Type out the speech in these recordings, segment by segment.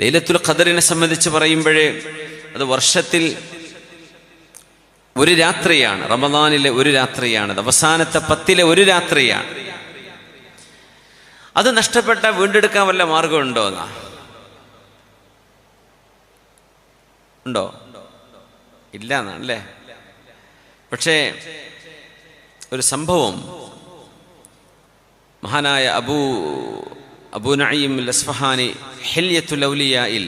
ലൈലത്തുൽ ഖദറിനെ സംബന്ധിച്ച് പറയുമ്പോഴേ അത് വർഷത്തിൽ ഒരു രാത്രിയാണ് റമദാനിലെ ഒരു രാത്രിയാണ് അവസാനത്തെ പത്തിലെ ഒരു രാത്രിയാണ്. അത് നഷ്ടപ്പെട്ട വീണ്ടെടുക്കാൻ വല്ല മാർഗമുണ്ടോ എന്നാ? ഉണ്ടോ? ഇല്ല എന്നാണല്ലേ പക്ഷേ ഒരു സംഭവം. മഹാനായ അബൂ അബൂ നഈം ലസ്ഫഹാനി ഹില്യത്തുൽ ഔലിയായിൽ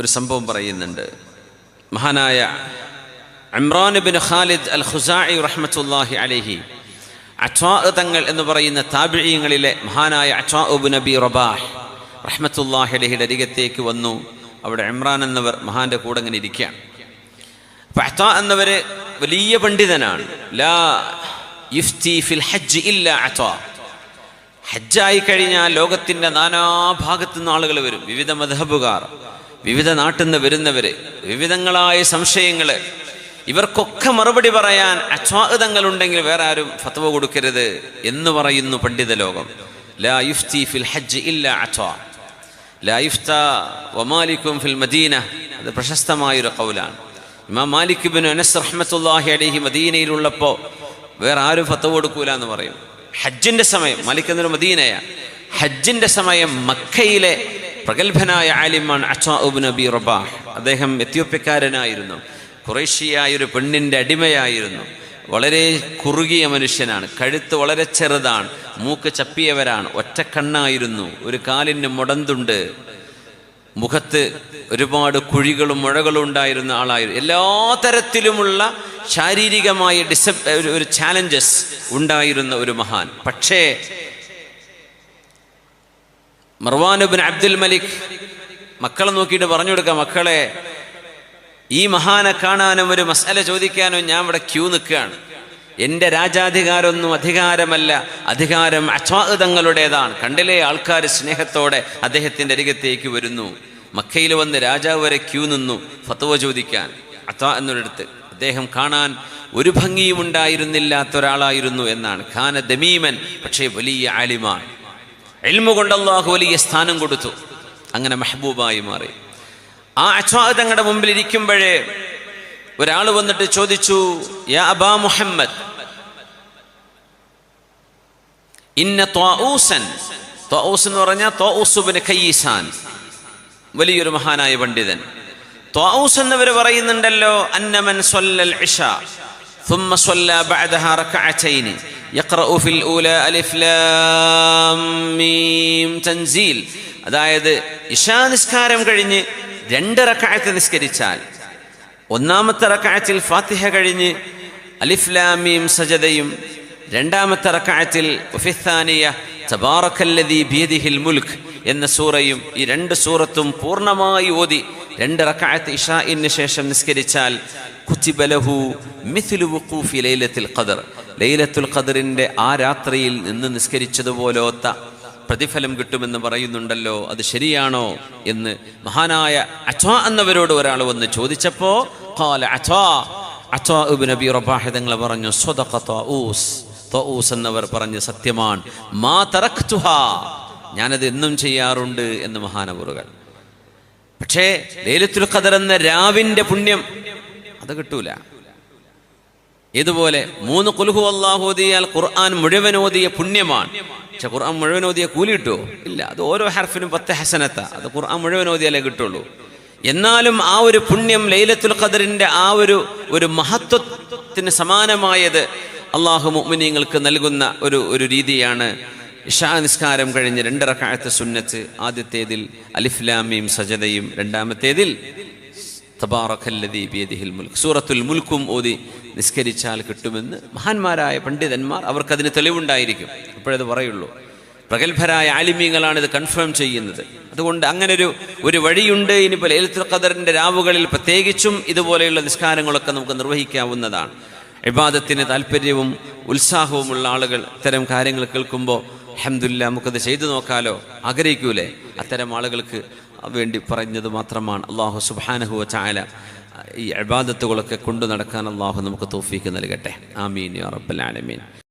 ഒരു സംഭവം പറയുന്നുണ്ട്. മഹാനായ Imran bin Khalid al Hussai റഹ്മത്തുല്ലാഹി അലൈഹി അച്വാ തങ്ങൾ എന്ന് പറയുന്ന താബിഴിയങ്ങളിലെ മഹാനായ അച്വാ ഉബ് നബി റബാഹ് റഹ്മത്തുല്ലാഹി അലഹിയുടെ അരികത്തേക്ക് വന്നു. അവിടെ ഇമ്രാൻ എന്നവർ മഹാന്റെ കൂടെ ഇങ്ങനെ ഇരിക്കുകയാണ്. അപ്പൊ അച്വാ എന്നവര് വലിയ പണ്ഡിതനാണ്. ലാ യുഫ്തി ഫിൽ ഹജ്ജ് ഇല്ല അച്വാ. ഹജ്ജായി കഴിഞ്ഞാൽ ലോകത്തിന്റെ നാനാഭാഗത്തു നിന്ന് ആളുകൾ വരും. വിവിധ മധബുകാർ വിവിധ നാട്ടിൽ നിന്ന് വരുന്നവര് വിവിധങ്ങളായ സംശയങ്ങൾ. ഇവർക്കൊക്കെ മറുപടി പറയാൻ ഉണ്ടെങ്കിൽ വേറെ ആരും ഫത്വ കൊടുക്കരുത് എന്ന് പറയുന്നു പണ്ഡിത ലോകം. ലാ ഫിൽ ഹജ്ജ് ലാ ഫിൽ മദീന. അത് പ്രശസ്തമായൊരു കൗലാണ് ഇമാം മാലിക് ബിൻ അനസ് റഹ്മത്തുല്ലാഹി അലൈഹി മദീനയിലുള്ളപ്പോൾ വേറെ ആരും ഫത്വ കൊടുക്കൂല എന്ന് പറയും. ഹജ്ജിന്റെ സമയം മാലിക് എന്നൊരു മദീനയ. ഹജ്ജിന്റെ സമയം മക്കയിലെ പ്രഗത്ഭനായ ആലിമാൻ അച്ചാഉബ് നബി റബാഹ്. അദ്ദേഹം എത്യോപ്യക്കാരനായിരുന്നു. കുറേശ്യയായ ഒരു പെണ്ണിന്റെ അടിമയായിരുന്നു. വളരെ കുറുകിയ മനുഷ്യനാണ്. കഴുത്ത് വളരെ ചെറുതാണ്. മൂക്ക് ചപ്പിയവരാണ്. ഒറ്റക്കണ്ണായിരുന്നു. ഒരു കാലിന് മുടന്തുണ്ട്. മുഖത്ത് ഒരുപാട് കുഴികളും മുഴകളും ഉണ്ടായിരുന്ന ആളായിരുന്നു എല്ലാ തരത്തിലുമുള്ള ശാരീരികമായ ഡിസ ഒരു ചാലഞ്ചസ് ഉണ്ടായിരുന്ന ഒരു മഹാൻ. പക്ഷേ മർവാനുബിൻ അബ്ദുൽ മലിക് മക്കളെ നോക്കിയിട്ട് പറഞ്ഞു കൊടുക്കാം മക്കളെ ഈ മഹാനെ കാണാനും ഒരു മസാല ചോദിക്കാനും ഞാൻ ഇവിടെ ക്യൂ നിൽക്കുകയാണ്. എന്റെ രാജാധികാരമൊന്നും അധികാരമല്ല. അധികാരം അച്ഛാതങ്ങളുടേതാണ് കണ്ടില്ലേ? ആൾക്കാർ സ്നേഹത്തോടെ അദ്ദേഹത്തിന്റെ അരികത്തേക്ക് വരുന്നു. മക്കയിൽ വന്ന് രാജാവ് വരെ ക്യൂ നിന്നു ഫത്വ ചോദിക്കാൻ. അത്വാ എന്നൊരിടത്ത് അദ്ദേഹം കാണാൻ ഒരു ഭംഗിയും ഉണ്ടായിരുന്നില്ലാത്ത ഒരാളായിരുന്നു എന്നാണ്. ഖാന ദമീമൻ പക്ഷേ വലിയ ആലിമാൻ എൽമു കൊണ്ട് വലിയ സ്ഥാനം കൊടുത്തു. അങ്ങനെ മെഹബൂബായി മാറി. ആ അച്ഛാ തങ്ങളുടെ മുമ്പിൽ ഇരിക്കുമ്പോഴേ ഒരാൾ വന്നിട്ട് ചോദിച്ചു യാ അബാ മുഹമ്മദ് ഇന്ന ത്വാഊസൻ ത്വാഊസ് എന്ന് പറഞ്ഞാൽ ത്വാഊസുബിന് കയ്യീസാൻ വലിയൊരു മഹാനായ പണ്ഡിതൻ ത്വാഊസ് എന്നവർ പറയുന്നുണ്ടല്ലോ അന്നമൻ സ്വല്ലൽ ഇഷ ثم صلى بعدها ركعتين يقرأ في الأولى ألف لام ميم تنزيل അതായത് ഇഷാ നിസ്കാരം കഴിഞ്ഞ് രണ്ട് റക്കായത്ത് നിസ്കരിച്ചാൽ ഒന്നാമത്തെ റക്കായത്തിൽ ഫാത്തിഹ കഴിഞ്ഞ് അലിഫ്ലാമിയും സജതയും രണ്ടാമത്തെ റക്കായത്തിൽ ഉഫിസ്ഥാനിയ തബാറക്കല്ലദീ ബിയദിഹിൽ മുൽഖ് എന്ന സൂറയും ഈ രണ്ട് സൂറത്തും പൂർണമായി ഓതി രണ്ട് റക്കായത്ത് ഇഷാഇന് ശേഷം നിസ്കരിച്ചാൽ കുത്തിബലഹു മിഥുലു വുഖൂഫി ലൈലത്തുൽ ഖദർ. ലൈലത്തുൽ ഖദറിന്റെ ആ രാത്രിയിൽ നിന്ന് നിസ്കരിച്ചതുപോലോത്ത പ്രതിഫലം കിട്ടുമെന്ന് പറയുന്നുണ്ടല്ലോ അത് ശരിയാണോ എന്ന് മഹാനായ അച്ഛാ എന്നവരോട് ഒരാൾ വന്ന് ചോദിച്ചപ്പോ നബി പറഞ്ഞു എന്നവർ പറഞ്ഞു സത്യമാണ്. മാ ഞാനത് എന്നും ചെയ്യാറുണ്ട് എന്ന് മഹാനവറുകൾ. പക്ഷേ ലേലത്തുൽ ഖദർ എന്ന രാവിന്റെ പുണ്യം അത് കിട്ടൂല. ഇതുപോലെ മൂന്ന് കുലുഹു അള്ളാഹു ഓതിയാൽ ഖുർആൻ മുഴുവൻ ഓതിയ പുണ്യമാണ്. പക്ഷെ ഖുർആൻ മുഴുവൻ ഓതിയ കൂലി കിട്ടുമോ ഇല്ല. അത് ഓരോ ഹർഫിനും പത്ത് ഹസനത്ത. അത് ഖുർആൻ മുഴുവൻ ഓതിയാലേ കിട്ടുള്ളൂ. എന്നാലും ആ ഒരു പുണ്യം ലൈലത്തുൽ ഖദറിന്റെ ആ ഒരു ഒരു മഹത്വത്തിന് സമാനമായത് അള്ളാഹു മുഅ്മിനീങ്ങൾക്ക് നൽകുന്ന ഒരു ഒരു രീതിയാണ് ഇഷാ നിസ്കാരം കഴിഞ്ഞ് രണ്ടിറക്കാഴത്തെ സുന്നത്ത് ആദ്യത്തേതിൽ അലിഫ്ലാമിയും സജതയും രണ്ടാമത്തേതിൽ തബാറഖല്ലദീ ബിയദിഹിൽ മുൽക്ക് സൂറത്തുൽ മുൽക്കും ഓതി നിസ്കരിച്ചാൽ കിട്ടുമെന്ന് മഹാന്മാരായ പണ്ഡിതന്മാർ അവർക്കതിന് തെളിവുണ്ടായിരിക്കും. അപ്പോഴത് പറയുള്ളൂ. പ്രഗത്ഭരായ ആലിമീങ്ങളാണ് ഇത് കൺഫേം ചെയ്യുന്നത്. അതുകൊണ്ട് അങ്ങനെ ഒരു വഴിയുണ്ട്. ഇനിയിപ്പോൾ ലൈലത്തുൽ ഖദറിന്റെ രാവുകളിൽ പ്രത്യേകിച്ചും ഇതുപോലെയുള്ള നിസ്കാരങ്ങളൊക്കെ നമുക്ക് നിർവഹിക്കാവുന്നതാണ്. ഇബാദത്തിന് താല്പര്യവും ഉത്സാഹവുമുള്ള ആളുകൾ ഇത്തരം കാര്യങ്ങൾ കേൾക്കുമ്പോൾ അഹമ്മദില്ല നമുക്കത് ചെയ്തു നോക്കാലോ? ആഗ്രഹിക്കൂലേ? അത്തരം ആളുകൾക്ക് വേണ്ടി പറഞ്ഞത് മാത്രമാണ്. അള്ളാഹു സുബാനഹുവ ചായാല ഈ അബാദത്തുകളൊക്കെ കൊണ്ടു നടക്കാൻ അള്ളാഹു നമുക്ക് തോഫീക്ക് നൽകട്ടെ. ആമീൻ യാ റബ്ബൽ ആലമീൻ.